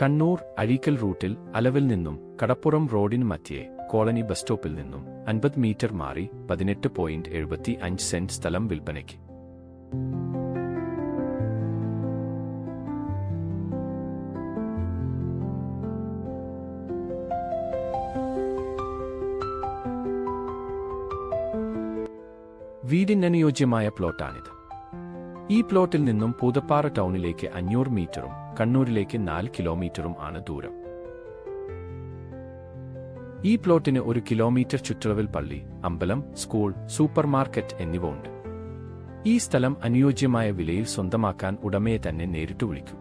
കണ്ണൂർ അഴീക്കൽ റൂട്ടിൽ അലവിൽ നിന്നും കടപ്പുറം റോഡിന് മധ്യേ കോളനി ബസ് സ്റ്റോപ്പിൽ നിന്നും അൻപത് മീറ്റർ മാറി പതിനെട്ട് പോയിന്റ് എഴുപത്തി അഞ്ച് സെന്റ് സ്ഥലം വിൽപ്പനയ്ക്ക്. വീടിനനുയോജ്യമായ പ്ലോട്ടാണിത്. ഈ പ്ലോട്ടിൽ നിന്നും പൂതപ്പാറ ടൗണിലേക്ക് അഞ്ഞൂറ് മീറ്ററും കണ്ണൂരിലേക്ക് നാല് കിലോമീറ്ററും ആണ് ദൂരം. ഈ പ്ലോട്ടിന് ഒരു കിലോമീറ്റർ ചുറ്റളവിൽ പള്ളി അമ്പലം സ്കൂൾ സൂപ്പർമാർക്കറ്റ് എന്നിവ ഉണ്ട്. ഈ സ്ഥലം അനുയോജ്യമായ വിലയിൽ സ്വന്തമാക്കാൻ ഉടമയെ തന്നെ നേരിട്ട് വിളിക്കും.